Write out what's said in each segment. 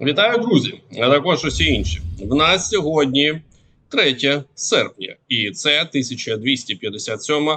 Вітаю, друзі, а також усі інші. В нас сьогодні 3 серпня, і це 1257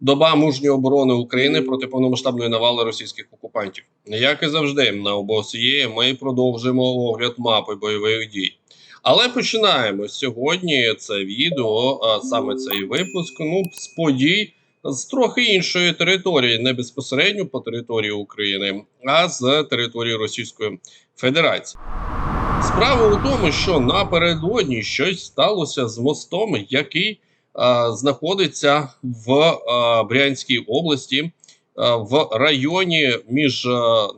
доба мужньої оборони України проти повномасштабної навали російських окупантів. Як і завжди, на ОБОСЄ ми продовжуємо огляд мапи бойових дій. Але починаємо сьогодні це відео, а саме цей випуск. Ну, з подій з трохи іншої території, не безпосередньо по території України, а з території Російської Федерації. Справа у тому, що напередодні щось сталося з мостом, який а, знаходиться в а, Брянській області, в районі між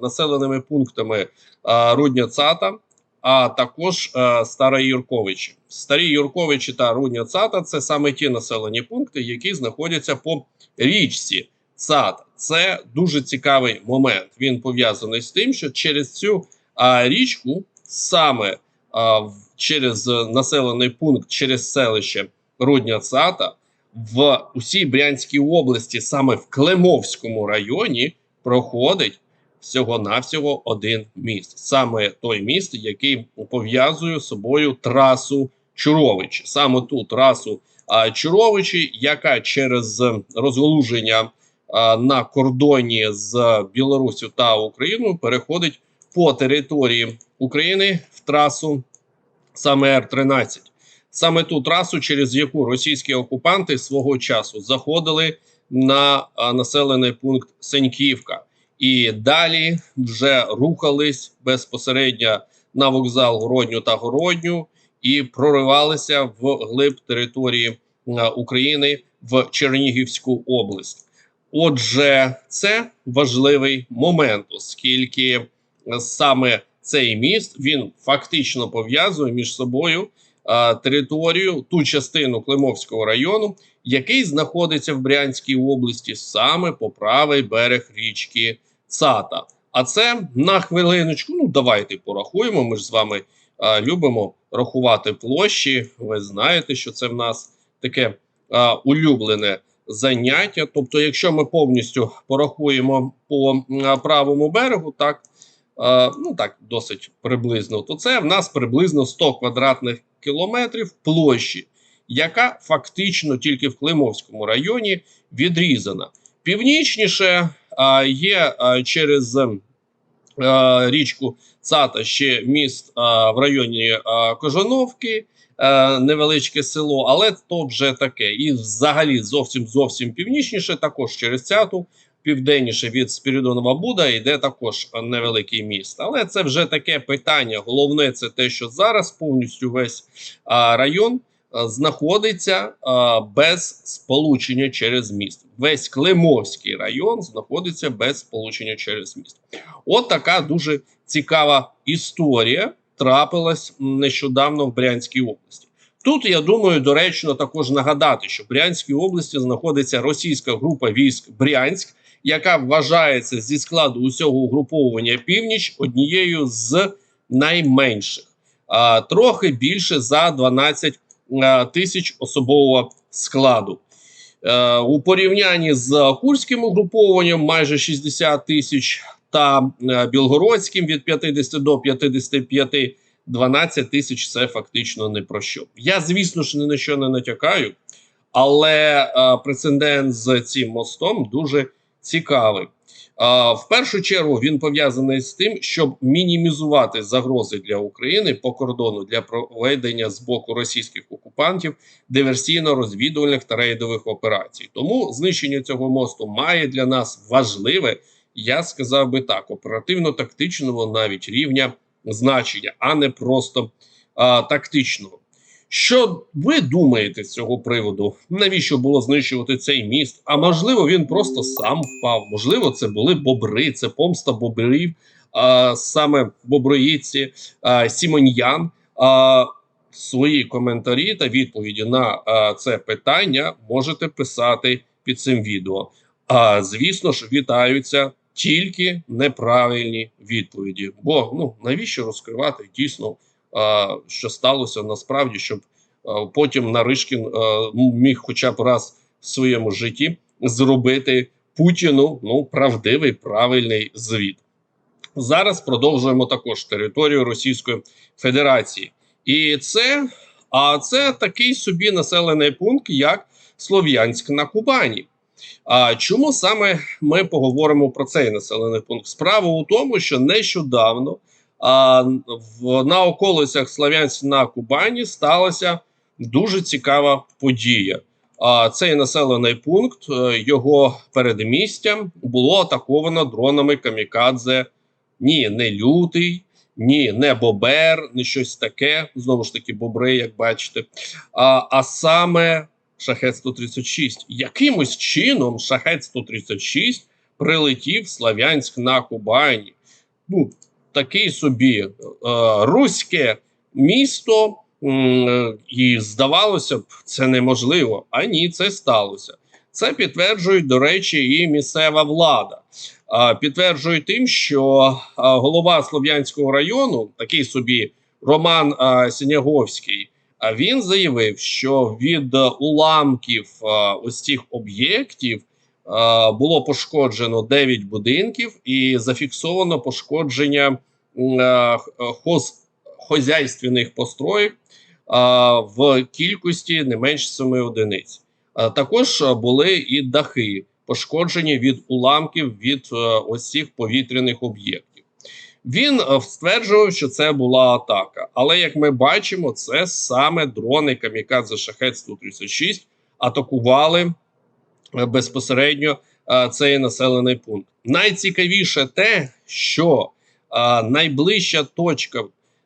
населеними пунктами а, Рудня Цата, а також а, Стара Юрковичі. Старі Юрковичі та Рудня Цата це саме ті населені пункти, які знаходяться по річці Цата. Це дуже цікавий момент. Він пов'язаний з тим, що через цю а, річку саме в- через е, населений пункт, через селище Рудня Цата в усій Брянській області, саме в Климовському районі, проходить всього-навсього один міст. Саме той міст, який пов'язує з собою трасу Чуровичі. Саме ту трасу а, Чуровичі, яка через розгалуження а, на кордоні з Білоруссю та Україною переходить по території України в трасу саме Р-13. Саме ту трасу, через яку російські окупанти свого часу заходили на населений пункт Сеньківка. І далі вже рухались безпосередньо на вокзал Городню та Городню і проривалися в глиб території України в Чернігівську область. Отже, це важливий момент, оскільки саме цей міст він фактично пов'язує між собою а, територію, ту частину Климовського району, який знаходиться в Брянській області, саме по правий берег річки Цата. А це на хвилиночку. Ну давайте порахуємо. Ми ж з вами а, любимо рахувати площі. Ви знаєте, що це в нас таке а, улюблене заняття. Тобто, якщо ми повністю порахуємо по м, правому берегу, так е, ну так досить приблизно, то це в нас приблизно 100 квадратних кілометрів площі, яка фактично тільки в Климовському районі відрізана. Північніше є через е, річку Цата ще міст в районі Кожановки, е, невеличке село, але то вже таке. І взагалі зовсім зовсім північніше, також через цяту, південніше від Спірідонова Буда йде також невеликий міст. Але це вже таке питання. Головне, це те, що зараз повністю весь район знаходиться без сполучення через міст. Весь Климовський район знаходиться без сполучення через міст. От така дуже цікава історія трапилась нещодавно в Брянській області. Тут я думаю, доречно також нагадати, що в Брянській області знаходиться російська група військ Брянськ, яка вважається зі складу усього угруповування північ однією з найменших, трохи більше за 12 а, тисяч особового складу. Е, у порівнянні з Курським угрупованням майже 60 тисяч та е, Білгородським від 50 до 55 12 тисяч це фактично не про що. Я, звісно ж, ні на що не натякаю, але е, прецедент з цим мостом дуже цікавий. В першу чергу він пов'язаний з тим, щоб мінімізувати загрози для України по кордону для проведення з боку російських окупантів диверсійно-розвідувальних та рейдових операцій. Тому знищення цього мосту має для нас важливе, я сказав би так, оперативно-тактичного навіть рівня значення, а не просто а, тактичного. Що ви думаєте з цього приводу? Навіщо було знищувати цей міст? А можливо, він просто сам впав. Можливо, це були бобри, це помста бобрів, а, саме боброїці, а, Сімоньян. А, свої коментарі та відповіді на а, це питання можете писати під цим відео. А звісно ж, вітаються тільки неправильні відповіді. Бо ну навіщо розкривати дійсно, що сталося насправді, щоб потім Наришкін міг хоча б раз в своєму житті зробити Путіну ну правдивий правильний звіт. зараз продовжуємо також територію Російської Федерації. І це, а це такий собі населений пункт, як Слов'янськ на Кубані. А чому саме ми поговоримо про цей населений пункт? Справа у тому, що нещодавно в, на околицях Слов'янськ на Кубані сталася дуже цікава подія. А цей населений пункт, е, його передмістя було атаковано дронами камікадзе. Ні, не лютий, ні, не бобер, не щось таке. Знову ж таки, бобри, як бачите. А, а саме шахет 136. Якимось чином шахет 136 прилетів Славянськ на Кубані. Ну, такий собі е, руське місто. М, І здавалося б, це неможливо. А ні, це сталося. Це підтверджують, до речі, і місцева влада. А, Підтверджують тим, що а, голова Слов'янського району, такий собі Роман Сіняговський, а він заявив, що від е, уламків а, ось цих об'єктів було пошкоджено 9 будинків і зафіксовано пошкодження м, хоз, хозяйственних построїк а, в кількості не менш 7 одиниць. Також були і дахи, пошкоджені від уламків від е, ось цих повітряних об'єктів. Він е, стверджував, що це була атака. Але як ми бачимо, це саме дрони Камікадзе Шахет 136 атакували е, безпосередньо цей населений пункт. Найцікавіше те, що найближча точка,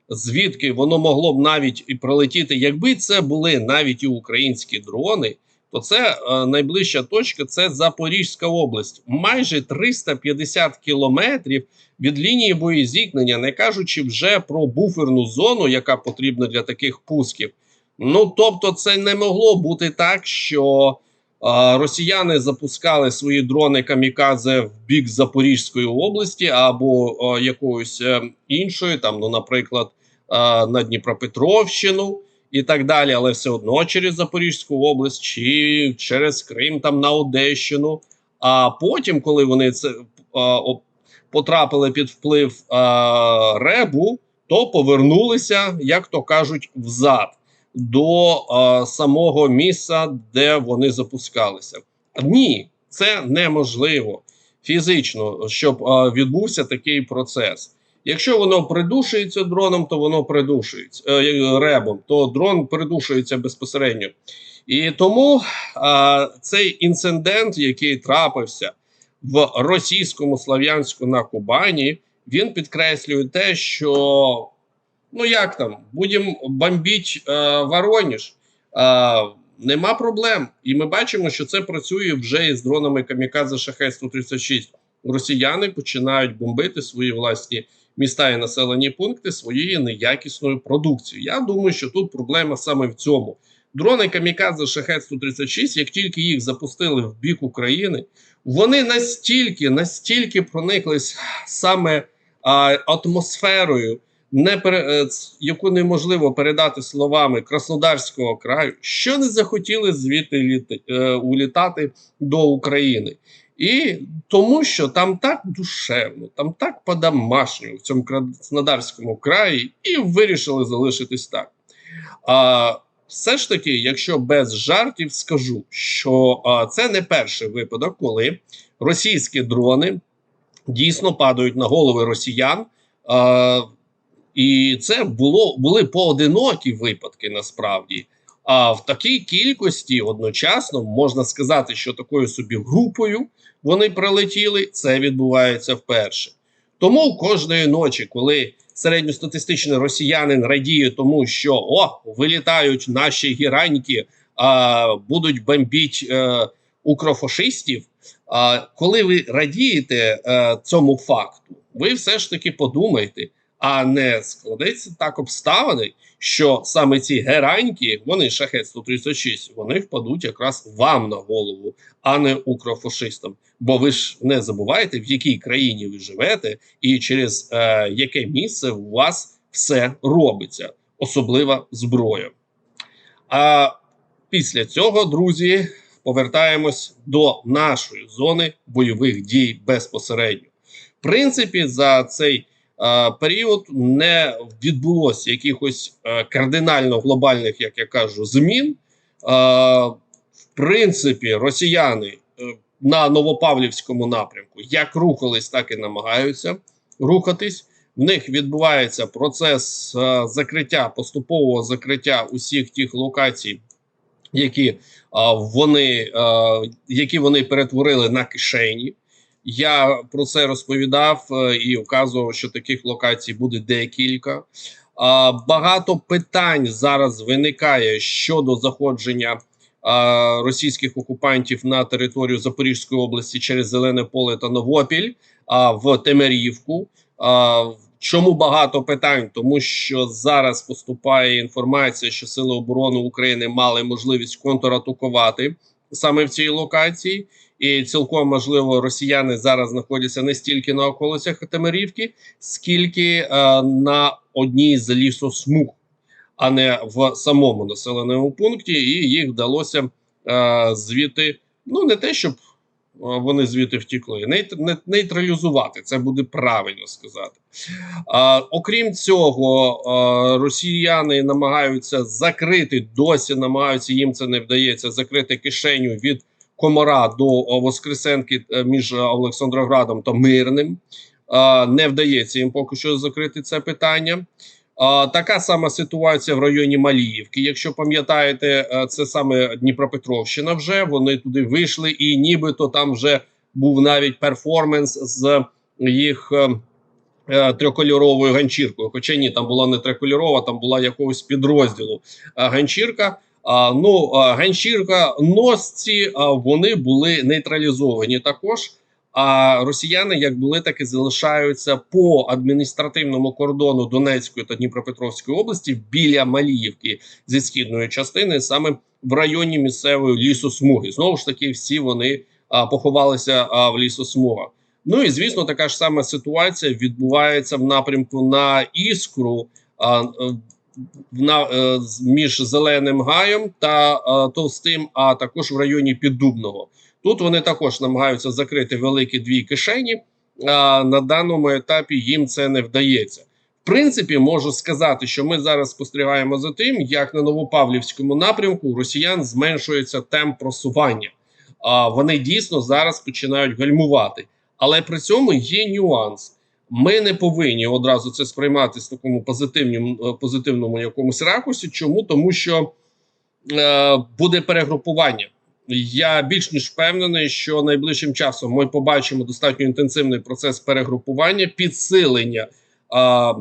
звідки воно могло б навіть і прилетіти, якби це були навіть і українські дрони, то це найближча точка це Запорізька область, майже 350 кілометрів від лінії боєзіткнення, не кажучи вже про буферну зону, яка потрібна для таких пусків. Ну тобто, це не могло бути так, що росіяни запускали свої дрони камікадзе в бік Запорізької області або якоїсь е, іншої, там, ну, наприклад, на Дніпропетровщину і так далі, але все одно через Запорізьку область чи через Крим там на Одещину. А потім, коли вони це потрапили під вплив ребу, то повернулися, як то кажуть, взад до е, самого місця, де вони запускалися. Ні, це неможливо фізично, щоб е, відбувся такий процес. Якщо воно придушується дроном, то воно придушується е, ребом, то дрон придушується безпосередньо. І тому а, цей інцидент, який трапився в російському Слав'янську на Кубані, він підкреслює те, що ну як там, будемо бомбити е, Вороніж. Е, нема проблем. І ми бачимо, що це працює вже із дронами Камікадзе Шахет 136. Росіяни починають бомбити свої власні міста і населені пункти своєю неякісною продукцією. Я думаю, що тут проблема саме в цьому. Дрони Камікадзе Шахет 136, як тільки їх запустили в бік України, вони настільки, настільки прониклись саме а, атмосферою, не пере, е, яку неможливо передати словами Краснодарського краю, що не захотіли звідти літи, е, улітати до України. І тому, що там так душевно, там так по-домашньому в цьому Краснодарському краї, і вирішили залишитись так. А все ж таки, якщо без жартів скажу, що а, це не перший випадок, коли російські дрони дійсно падають на голови росіян. А, і це було були поодинокі випадки насправді. А в такій кількості одночасно можна сказати, що такою собі групою вони прилетіли. Це відбувається вперше. Тому кожної ночі, коли середньостатистичний росіянин радіє тому, що о, вилітають наші гіраньки, а, будуть бомбіть е, укрофашистів. А коли ви радієте е, цьому факту, ви все ж таки подумайте, а не складеться так обставини, що саме ці гераньки, вони шахет 136, вони впадуть якраз вам на голову, а не укрофашистам. Бо ви ж не забувайте, в якій країні ви живете, і через е, яке місце у вас все робиться, особлива зброя. А після цього, друзі, повертаємось до нашої зони бойових дій безпосередньо. принципі, за цей період не відбулося якихось е, кардинально глобальних, як я кажу, змін. Е, в принципі, росіяни е, на Новопавлівському напрямку як рухались, так і намагаються рухатись. В них відбувається процес е, закриття поступового закриття усіх тих локацій, які е, вони е, які вони перетворили на кишені. Я про це розповідав е, і вказував, що таких локацій буде декілька. Багато питань зараз виникає щодо заходження російських окупантів на територію Запорізької області через Зелене поле та Новопіль в Темерівку. Чому багато питань? Тому що зараз поступає інформація, що Сили оборони України мали можливість контратакувати саме в цій локації, і цілком можливо росіяни зараз знаходяться не стільки на околицях Темерівки, скільки е, на одній з лісосмуг, а не в самому населеному пункті, і їх вдалося е, звідти, ну не те, щоб е, вони звідти втікли, нейт- не- нейтралізувати це буде правильно сказати. А, окрім цього, а, росіяни намагаються закрити досі, намагаються їм це не вдається закрити кишеню від комара до Воскресенки е, між Олександроградом та Мирним. Не вдається їм поки що закрити це питання. Така сама ситуація в районі Маліївки. Якщо пам'ятаєте, е, це саме Дніпропетровщина. Вже вони туди вийшли, і нібито там вже був навіть перформанс з їх. е, е, Трикольоровою ганчіркою, хоча ні, там була не трикольорова, там була якогось підрозділу е, ганчірка. Ну, ганчірка носці вони були нейтралізовані також. А росіяни як були, так і залишаються по адміністративному кордону Донецької та Дніпропетровської області біля Маліївки зі східної частини, саме в районі місцевої лісосмуги. Знову ж таки, всі вони а, поховалися а, в лісосмугах. Ну і звісно, така ж сама ситуація відбувається в напрямку на іскру а, між зеленим гаєм та а, товстим, а також в районі Піддубного. Тут вони також намагаються закрити великі дві кишені. А на даному етапі їм це не вдається. В принципі, можу сказати, що ми зараз спостерігаємо за тим, як на Новопавлівському напрямку росіян зменшується темп просування. А вони дійсно зараз починають гальмувати. Але при цьому є нюанс. Ми не повинні одразу це сприймати з такому позитивному, е, позитивному якомусь ракурсі. Чому? Тому що е, буде перегрупування. Я більш ніж впевнений, що найближчим часом ми побачимо достатньо інтенсивний процес перегрупування, підсилення е,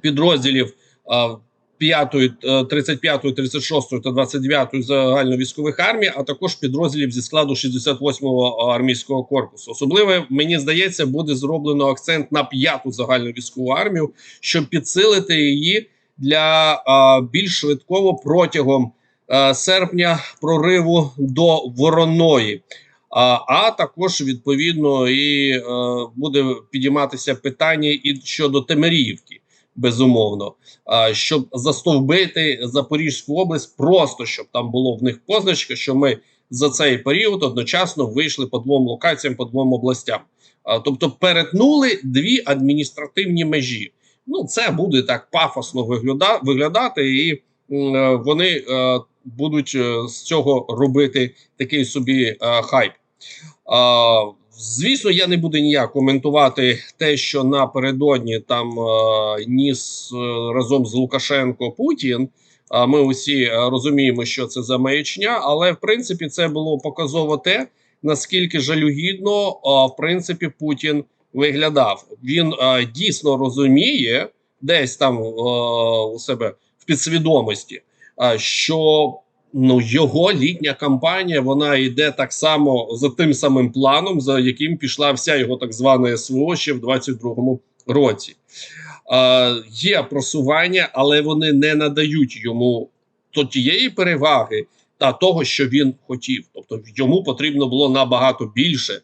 підрозділів е, 5, 35, 36 та 29 загальновійськових армій, а також підрозділів зі складу 68-го армійського корпусу. Особливо мені здається, буде зроблено акцент на п'яту загальновійськову армію, щоб підсилити її для а, більш швидкого протягом а, серпня прориву до Вороної. А, а також відповідно і е, буде підійматися питання і щодо Темеріївки, безумовно щоб застовбити Запорізьку область, просто щоб там було в них позначка, що ми за цей період одночасно вийшли по двом локаціям, по двом областям. Тобто перетнули дві адміністративні межі. Ну, це буде так пафосно вигляда, виглядати, і е, вони е, будуть е, з цього робити такий собі е, хайп. А, звісно, я не буду ніяк коментувати те, що напередодні там е, ніс е, разом з Лукашенко Путін. А ми усі е, розуміємо, що це за маячня, але в принципі це було показово те, наскільки жалюгідно е, в принципі Путін виглядав. Він дійсно розуміє десь там у себе в підсвідомості, що ну його літня кампанія вона йде так само за тим самим планом, за яким пішла вся його так звана СВО ще в 22-му році. Е, є просування, але вони не надають йому то тієї переваги та того, що він хотів. Тобто йому потрібно було набагато більше.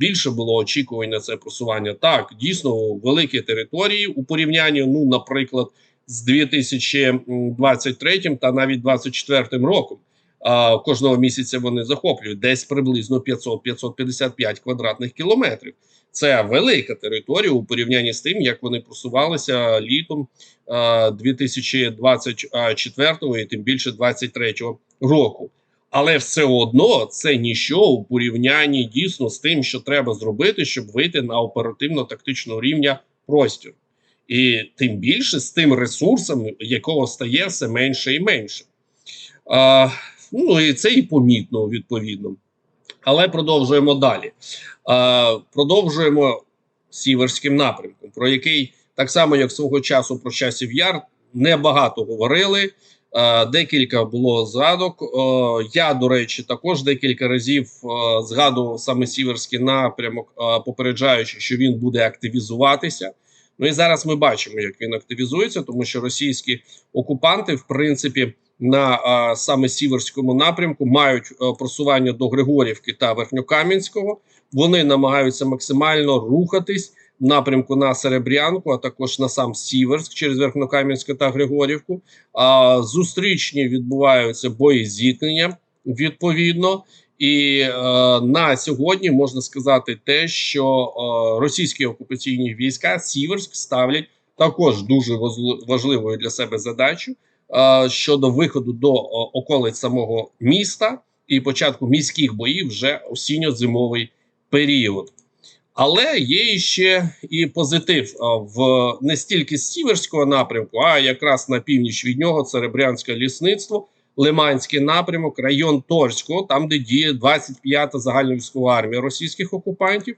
Більше було очікувань на це просування. Так, дійсно, великі території у порівнянні, ну, наприклад, з 2023 та навіть 2024 роком. А, кожного місяця вони захоплюють десь приблизно 500-555 квадратних кілометрів. Це велика територія у порівнянні з тим, як вони просувалися літом а, 2024 і тим більше 2023 року. Але все одно це ніщо у порівнянні дійсно з тим, що треба зробити, щоб вийти на оперативно-тактичного рівня простір. І тим більше з тим ресурсом, якого стає все менше і менше. А, ну і це і помітно відповідно. Але продовжуємо далі. А, продовжуємо сіверським напрямком, про який так само, як свого часу про часів яр, небагато говорили. Декілька було згадок. Я, до речі, також декілька разів згадував саме сіверський напрямок, попереджаючи, що він буде активізуватися. Ну і зараз ми бачимо, як він активізується, тому що російські окупанти, в принципі, на е, саме сіверському напрямку мають е, просування до Григорівки та Верхньокам'янського. Вони намагаються максимально рухатись в напрямку на Серебрянку, а також на сам Сіверськ через Верхнокам'янське та Григорівку. А зустрічні відбуваються бої зіткнення відповідно. І е, на сьогодні можна сказати те, що е, російські окупаційні війська Сіверськ ставлять також дуже важливою для себе задачу е, щодо виходу до е, околиць самого міста і початку міських боїв вже осінньо-зимовий період. Але є ще і позитив в не стільки з сіверського напрямку, а якраз на північ від нього це Ребрянське лісництво, Лиманський напрямок, район Торського, там де діє 25-та загальновійськова армія російських окупантів.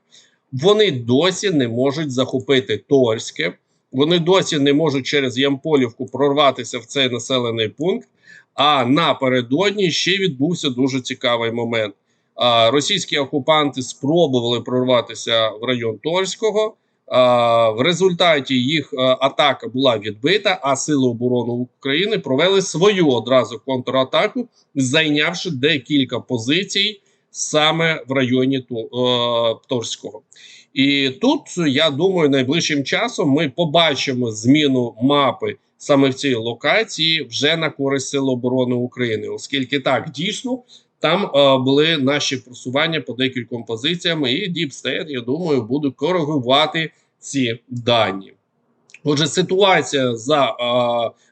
Вони досі не можуть захопити Торське. Вони досі не можуть через Ямполівку прорватися в цей населений пункт. А напередодні ще відбувся дуже цікавий момент. Російські окупанти спробували прорватися в район Торського. А, в результаті їх атака була відбита, а Сили оборони України провели свою одразу контратаку, зайнявши декілька позицій саме в районі е, Торського. І тут я думаю, найближчим часом ми побачимо зміну мапи саме в цій локації вже на користь Сил оборони України, оскільки так дійсно там е, були наші просування по декільком позиціям, і State, я думаю, буде коригувати ці дані. Отже, ситуація за е,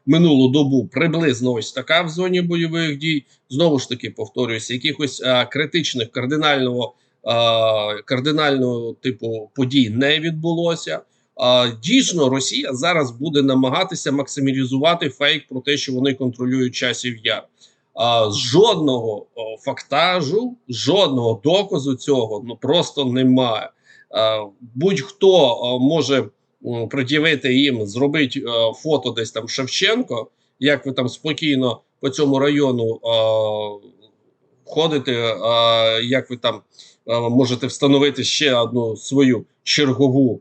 минулу добу приблизно ось така в зоні бойових дій. Знову ж таки, повторююся, якихось е, критичних кардинального, е, кардинального типу подій не відбулося. А, дійсно, Росія зараз буде намагатися максималізувати фейк про те, що вони контролюють часів яр. Жодного фактажу, жодного доказу цього ну просто немає. Будь-хто може пред'явити їм, зробити фото десь там Шевченко, як ви там спокійно по цьому району ходите, як ви там можете встановити ще одну свою чергову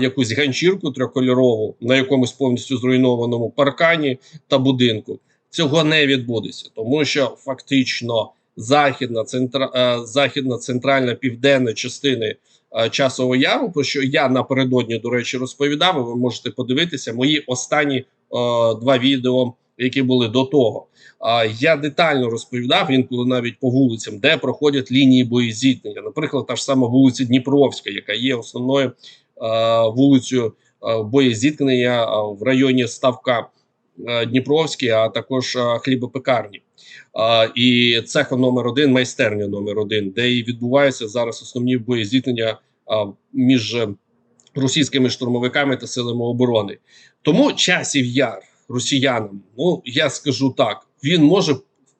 якусь ганчірку трьохкольорову на якомусь повністю зруйнованому паркані та будинку. Цього не відбудеться, тому що фактично західна центра, е, західна центральна південна частини е, часового яру, про що я напередодні, до речі, розповідав. Ви можете подивитися мої останні е, два відео, які були до того. А я детально розповідав інколи навіть по вулицям, де проходять лінії боєзіткнення. Наприклад, та ж сама вулиця Дніпровська, яка є основною вулицею боєзіткнення в районі Ставка е, Дніпровський, а також е, хлібопекарні. І цеха номер один, майстерня номер один, де і відбуваються зараз основні боєзіткнення а, між е, російськими штурмовиками та силами оборони. Тому часів яр росіянам, ну я скажу так, він може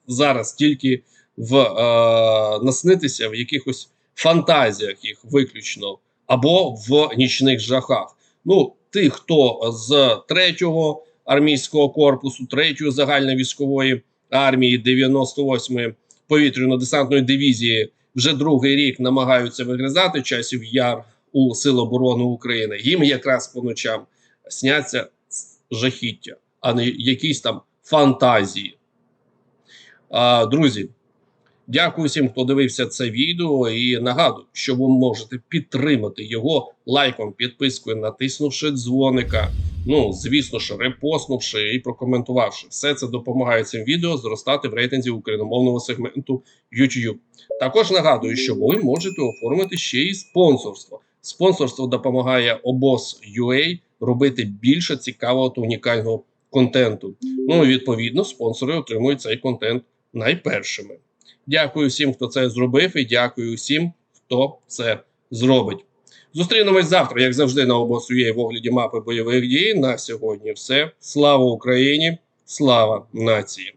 зараз тільки в е, наснитися в якихось фантазіях їх виключно або в нічних жахах. Ну, тих, хто з третього армійського корпусу, третьої загальновійськової армії 98-ї повітряно-десантної дивізії вже другий рік намагаються вигризати часів яр у Сил оборони України. Їм якраз по ночам сняться жахіття, а не якісь там фантазії. А, друзі, дякую всім, хто дивився це відео. І нагадую, що ви можете підтримати його лайком, підпискою, натиснувши дзвоника. Ну, звісно ж, репостнувши і прокоментувавши. Все це допомагає цим відео зростати в рейтинзі україномовного сегменту YouTube. Також нагадую, що ви можете оформити ще й спонсорство. Спонсорство допомагає обоз.ua робити більше цікавого та унікального контенту. Ну і відповідно, спонсори отримують цей контент найпершими. Дякую всім, хто це зробив, і дякую всім, хто це зробить. Зустрінемось завтра, як завжди, на обосує в огляді мапи бойових дій. На сьогодні все. Слава Україні! Слава нації!